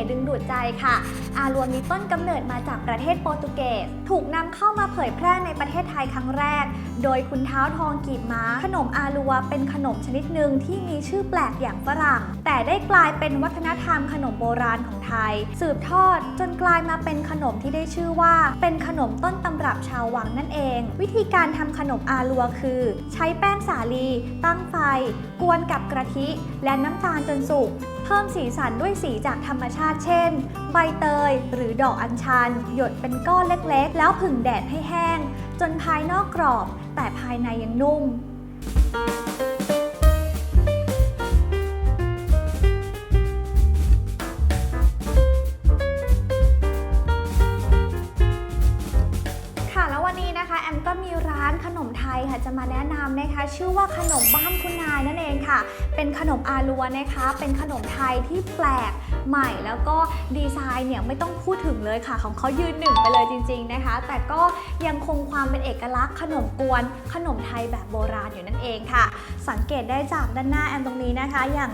น่ห์ดึงดูดใจค่ะ อาลัวมีต้นกำเนิดมาจากประเทศโปรตุเกส ถูกนำเข้ามาเผยแพร่ในประเทศไทยครั้งแรก โดยคุณเท้าทองกีบม้า ขนมอาลัวเป็นขนมชนิดหนึ่งที่มีชื่อแปลกอย่างฝรั่ง แต่ได้กลายเป็นวัฒนธรรมขนมโบราณของไทย สืบทอดจนกลายมาเป็นขนมที่ได้ชื่อว่า เป็นขนมต้นตำรับชาววังนั่นเอง วิธีการทำขนมอาลัวคือ ใช้แป้งสาลี ตั้งไฟ กวนกับกะทิ และน้ำตาลจนสุก พิ่มสีสันด้วยสีจากธรรมชาติเช่น ใบเตย หรือดอกอัญชัน หยดเป็นก้อนเล็กๆ แล้วผึ่งแดดให้แห้ง จนภายนอกกรอบ แต่ภายในยังนุ่ม นะคะแอมก็มีร้านขนมไทยค่ะจะมาแนะนำนะคะ ชื่อว่าขนมบ้านคุณนายนั่นเองค่ะ เป็นขนมอาลัวนะคะ เป็นขนมไทยที่แปลกใหม่แล้วก็ดีไซน์เนี่ยไม่ต้องพูดถึงเลยค่ะ ของเขายืนหนึ่งไปเลยจริง ๆนะคะ แต่ก็ยังคงความเป็นเอกลักษณ์ขนมกวน ขนมไทยแบบโบราณอยู่นั่นเองค่ะ สังเกตได้จากด้านหน้าแอมตรงนี้นะคะ อย่าง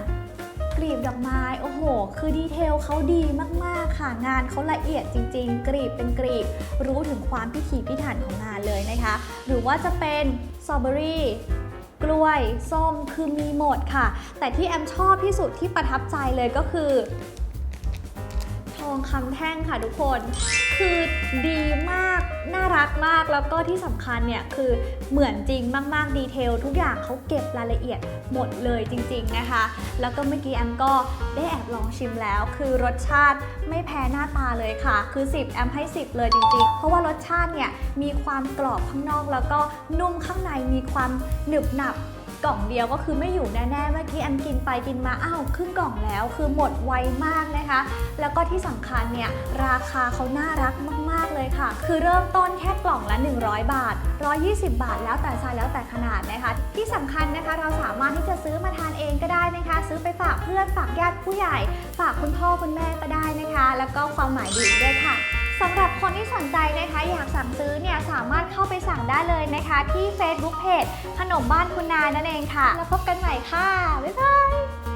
กลีบดอกไม้ โอ้โห คือดีเทลเขาดีมากๆค่ะ งานเขาละเอียดจริง ๆ กรีบเป็นกรีบ รู้ถึงความพิถีพิถันของงานเลยนะคะ หรือว่าจะเป็นสตรอเบอรี่กล้วย ส้มคือมีหมดค่ะ แต่ที่แอมชอบที่สุดที่ประทับใจเลยก็คือ ทองคำแท่งค่ะทุกคน คือดีมาก รักมากแล้วก็ที่สำคัญเนี่ยคือเหมือนจริงมากๆดีเทลทุกอย่างเขาเก็บรายละเอียดหมดเลยจริง ๆนะคะ แล้วก็เมื่อกี้แอมก็ได้แอบลองชิมแล้ว คือรสชาติไม่แพ้หน้าตาเลยค่ะ คือ 10 แอมให้ 10 เลยจริง ๆ เพราะว่ารสชาติเนี่ยมีความกรอบข้างนอก แล้วก็นุ่มข้างในมีความหนึบหนับกล่องเดียวก็คือไม่อยู่แน่ๆ เมื่อกี้แอมก ไปกินมาอ้าวครึ่งกล่องแล้ว คือหมดไวมากนะคะ แล้วก็ที่สำคัญเนี่ยราคาเขาน่ารักมาก ๆ เลยค่ะ คือเริ่มต้นแค่กล่องละ 100 บาท 120 บาท แล้วแต่ไซส์แล้วแต่ขนาดนะคะ ที่สำคัญนะคะเราสามารถที่จะซื้อมาทานเองก็ได้นะคะ ซื้อไปฝากเพื่อนฝากญาติผู้ใหญ่ ฝากคุณพ่อคุณแม่ก็ได้นะคะ แล้วก็ความหมายดีด้วยค่ะ สำหรับคนที่สนใจนะคะอยากสั่งซื้อเนี่ยสามารถเข้าไปสั่งได้เลยนะคะ ที่ Facebook Page ขนมบ้านคุณนายนั่นเองค่ะ แล้วพบกันใหม่ค่ะ บ๊ายบาย